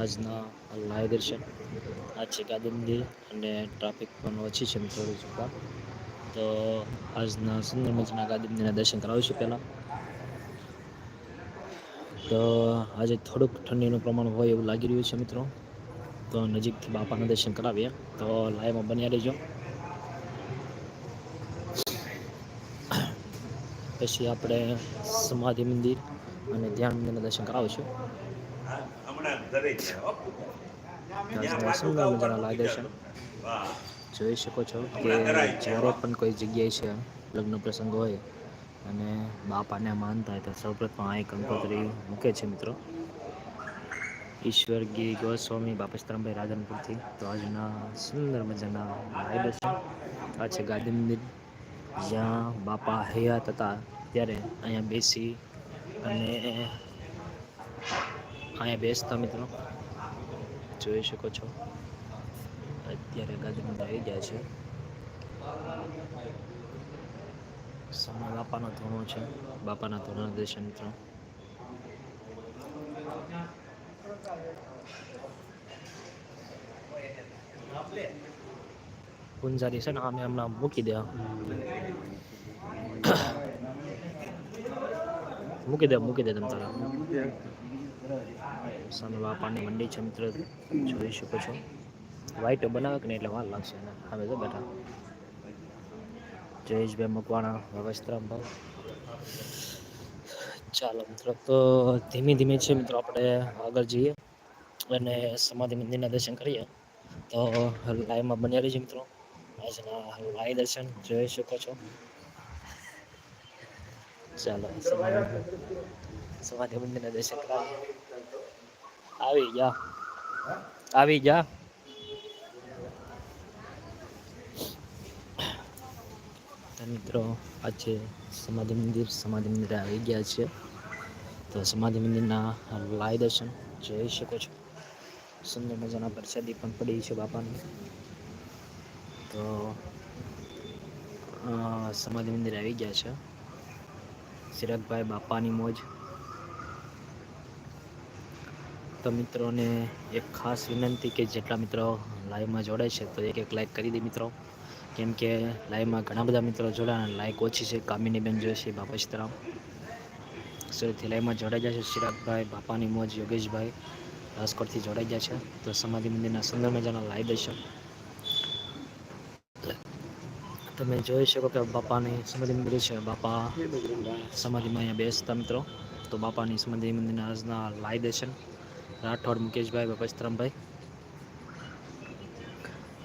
આજના લાઈવ દર્શન. આ છે ગાંધી મંદિર અને ટ્રાફિક પણ ઓછી છે થોડી ચૂકવા તો આજના સુંદર મજાના ગાંધી દર્શન કરાવીશું પહેલાં. તો આજે થોડુંક ઠંડીનું પ્રમાણ હોય એવું લાગી રહ્યું છે મિત્રો. તો નજીકથી બાપાના દર્શન કરાવીએ. તો લાઈવમાં બન્યા રહેજો. પછી આપણે સમાધિ મંદિર અને ધ્યાન મંદિરના દર્શન કરાવીશું. સુંદર મજાના લાગે છે. જોઈ શકો છો કે જ્યારે પણ કોઈ જગ્યાએ છે લગ્ન પ્રસંગ હોય અને બાપાને માનતા હોય તો સૌપ્રથમ આ કંકોત્રી મૂકે છે મિત્રો. ઈશ્વર ગી ગોસ્વામી બાપસ્તરામભાઈ રાધનપુરથી. તો આજના સુંદર મજાના લાય દર્શન આ છે ગાંધી મંદિર જ્યાં બાપા હૈયાત હતા ત્યારે અહીંયા બેસી અને અહીંયા બેસતા મિત્રો. જોઈ શકો છો. અત્યારે મંદિર આવી ગયા છે. સમય બાપાનો ધૂણો છે. બાપાના ધૂણા દર્શન મિત્રો. પૂંજારી છે ને અમે હમણાં મૂકી દે. મૂકી દે મૂકી દે તમે તારા. સામે બાપાની મંડી છે મિત્ર, જોઈ શકો છો. વ્હાઈટ બનાવે કે નહીં એટલે વાર લાગશે એને. સામે તો બેઠા. જયેશભાઈ મકવાણા વસ્ત્રામભાઈ ચાલો મિત્રો, તો ધીમે ધીમે છે મિત્રો આપણે આગળ જઈએ અને સમાધિ મંદિરના દર્શન કરીએ. તો લાઈવમાં બન્યા રહીએ મિત્રો. આજના લાઈ દર્શન જોઈ શકો છો. ચાલો, સમાધિ મંદિરના દર્શન કરાવીએ. આવી જા. આવી જા. મિત્રો, આજે સમાધિ મંદિર, સમાધિ મંદિરે આવી ગયા છે તો સમાધિ મંદિરના લાય દર્શન જોઈ શકો છો. સુંદર મજાના પ્રસાદી પણ પડી છે બાપાની. તો સમાધિ મંદિર આવી ગયા છે. ચિરાગભાઈ બાપાની મોજ તો મિત્રોને એક ખાસ વિનંતી કે જેટલા મિત્રો લાઈવમાં જોડાય છે તો એક એક લાઈક કરી દે મિત્રો. કેમ કે લાઈવમાં ઘણા બધા મિત્રો જોડાયા લાઈક ઓછી છે. કામિનીબેન છે, બાપા સીતારામ. સુરતથી લાઈવમાં જોડાઈ જાય છે. ચિરાગભાઈ બાપાની મોજ, યોગેશભાઈ, રાજકોટથી જોડાઈ ગયા છે. તો સમાધિ મંદિરના સુંદર મજાના લાઈવ દર્શન. તમે જોઈ શકો કે બાપાની સમાધિ મંદિર છે. બાપા સમાધિમાં અહીંયા બેસતા મિત્રો. તો બાપાની સમાધિ મંદિરના આજના લાઈવ દર્શન. રાઠોડ, મુકેશભાઈ બાપસ્તરામભાઈ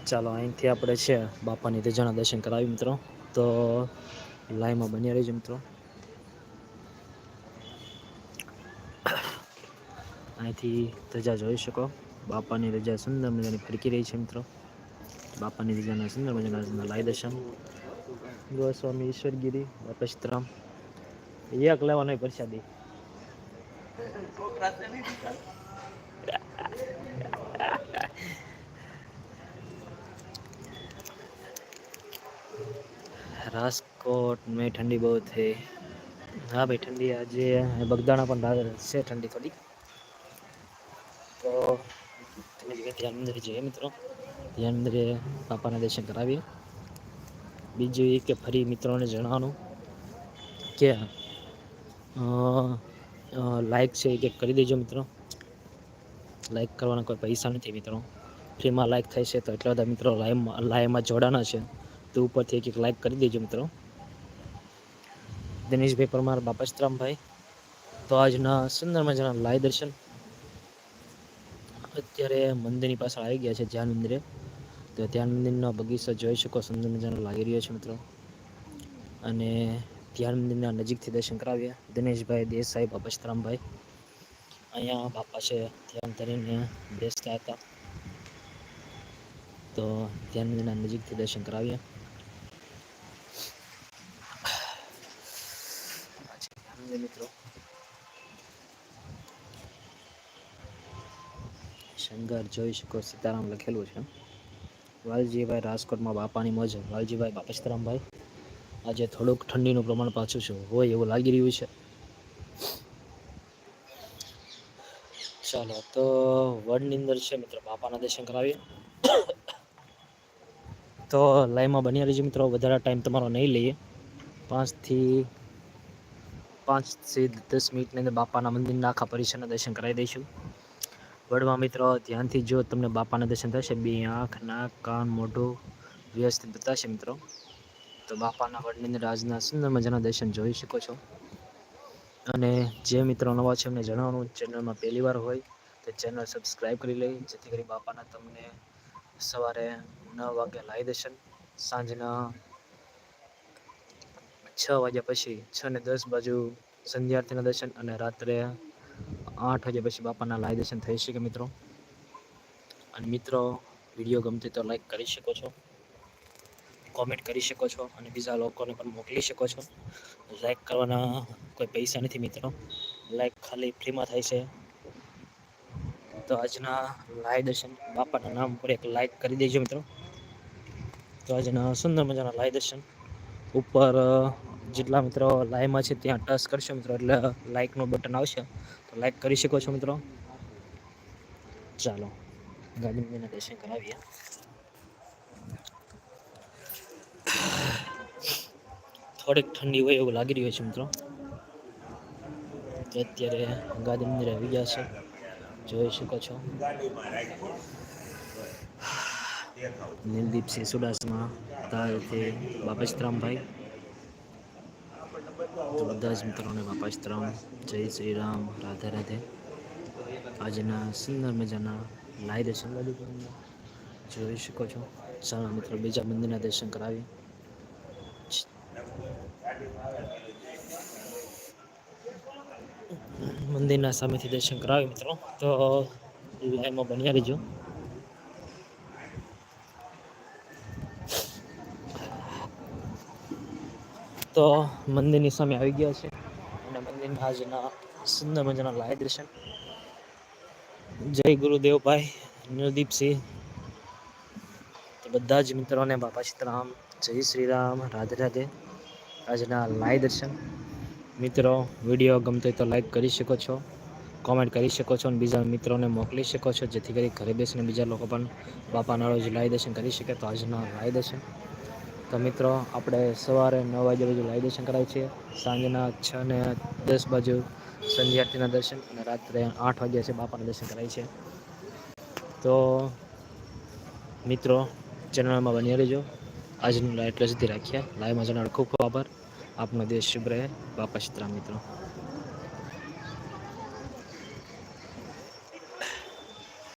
ચાલો, અહીંથી આપણે છે બાપાની રજાના દર્શન કરાવી, મિત્રો. તો લાઈવમાં બન્યા રહીજો, મિત્રો. અહીંથી ધજા જોઈ શકો. બાપાની રજા સુંદર મજાની ફરકી રહી છે, મિત્રો. બાપાની રજાના સુંદર મજાના લાઈ દર્શન. ગોસ્વામી, ઈશ્વરગીરી બાપસ્તરામ એક લેવાનો પ્રસાદી. રાજકોટ મેં ઠંડી બહુ થઈ હા ભાઈ, ઠંડી આજે બગદાણા પણ છે, ઠંડી થોડી. તો તમે જગ્યાએ ધ્યાન મંદિર જઈએ મિત્રો. ધ્યાન મંદિરે બાપાના દર્શન કરાવીએ. બીજું એ કે ફરી મિત્રોને જણાવવાનું કે લાઇક છે એ કે કરી દેજો મિત્રો. લાઇક કરવાના કોઈ પૈસા નથી મિત્રો. ફ્રીમાં લાઇક થાય છે તો એટલા બધા મિત્રો લાઈવમાં લાઈવમાં જોડાના છે. તો ઉપરથી એક એક લાઈક કરી દેજો મિત્રો. દિનેશભાઈ પરમાર, બાપસ્તરામભાઈ. તો આજના સુંદર મજાના લાય દર્શન. અત્યારે મંદિરની પાછળ આવી ગયા છે ધ્યાન મંદિરે. તો ધ્યાન મંદિરનો બગીચો જોઈ શકો, સુંદર મજાનો લાગી રહ્યો છે મિત્રો. અને ધ્યાન મંદિરના નજીકથી દર્શન કરાવ્યા. દિનેશભાઈ દેસાઈ, બાપસ્તરામભાઈ. અહીંયા બાપા છે, ધ્યાન કરીને બેસતા હતા. તો ધ્યાન મંદિરના નજીકથી દર્શન કરાવીએ મિત્રો. શણગાર જોઈ શકો, સીતારામ લખેલું છે. વાલજીભાઈ રાજકોટમાં બાપાની મોજ. વાલજીભાઈ બાપસ્તરામભાઈ આજે થોડુંક ઠંડીનું પ્રમાણ પાછું છે. હોય એવું લાગી રહ્યું છે. ચાલો, તો વડની અંદર છે મિત્રો, બાપાના દર્શન કરાવીએ. તો લાઈવમાં બન્યા રહીજો મિત્રો, વધારે ટાઈમ તમારો નહીં લઈએ. પાંચથી પાંચથી દસ મિનિટની અંદર બાપાના મંદિરના આખા પરિસરના દર્શન કરાવી દઈશું. વડવા મિત્રો, ધ્યાનથી જો તમને બાપાના દર્શન થશે, બે આંખ, નાક, કાન, મોઢું વ્યવસ્થિત બતાવશે મિત્રો. તો બાપાના વડની અંદર આજના સુંદર મજાના દર્શન જોઈ શકો છો. અને જે મિત્રો નવા છે એમને જણાવવાનું, ચેનલમાં પહેલી વાર હોય તો ચેનલ સબસ્ક્રાઈબ કરી લઈ જેથી કરી બાપાના તમને સવારે નવ વાગે લાવી દર્શન, સાંજના છ વાગ્યા પછી છ ને દસ બાજુ સંધ્યાર્થીના દર્શન અને રાત્રે આઠ વાગ્યા પછી બાપાના લાય દર્શન થઈ શકે મિત્રો. અને મિત્રો, વીડિયો ગમતી તો લાઈક કરી શકો છો કોમેન્ટ કરી શકો છો અને બીજા લોકોને પણ મોકલી શકો છો. લાઈક કરવાના કોઈ પૈસા નથી મિત્રો. લાઈક ખાલી ફ્રીમાં થાય છે. તો આજના લાય દર્શન બાપાના નામ પર એક લાઈક કરી દેજો મિત્રો. તો આજના સુંદર મજાના લાઈ દર્શન ઉપર જેટલા મિત્રો લાઈવમાં છે ત્યાં ટચ કરશો મિત્રો, એટલે લાઇકનું બટન આવશે. તો લાઈક કરી શકો છો મિત્રો. ચાલો ગાંધીજીના દર્શન કરાવીએ. થોડીક ઠંડી હોય એવું લાગી રહ્યું છે મિત્રો. અત્યારે ગાંધી મંદિર આવી ગયા છે. જોઈ શકો છો. નીલદીપસિંહ સુડાસમા બાપજ બાપેશરામભાઈ તો બધા જ મિત્રોને બાપાશ્રમ જય શ્રી રામ, રાધે રાધે. આજના સુંદર મજાના લાઈ દર્શન જોઈ શકો છો. ચાલો મિત્રો, બીજા મંદિરના દર્શન કરાવી મંદિરના સામેથી દર્શન કરાવી મિત્રો. તો લાઈમાં બન્યા રહીજો. તો મંદિરની સામે આવી ગયા છે. અને મંદિરના આજના સુંદર મજાના લાય દર્શન. જય ગુરુદેવભાઈ નરદીપસિંહ તો બધા જ મિત્રોને બાપા સીતારામ જય શ્રી રામ, રાધે રાધે. આજના લાય દર્શન. મિત્રો, વીડિયો ગમતો તો લાઈક કરી શકો છો, કોમેન્ટ કરી શકો છો અને બીજા મિત્રોને મોકલી શકો છો, જેથી કરી ઘરે બેસીને બીજા લોકો પણ બાપાના રોજ લાય દર્શન કરી શકે તો આજના લાય દર્શન. તો મિત્રો, આપણે સવારે નવ વાગ્યા બાજુ લાઈ દર્શન કરાય છે. સાંજના છ ને દસ બાજુ સંધ્યાર્થીના દર્શન અને રાત્રે આઠ વાગ્યા છે બાપાના દર્શન કરાય છે. તો મિત્રો ચેનલમાં બની રહેજો. આજનું લાઈવ એટલે સુધી રાખ્યા. લાઈવમાં જણાવ ખૂબ ખૂબ આભાર. આપનો દેશ શુભ રહે. બાપા સીતરામ મિત્રો.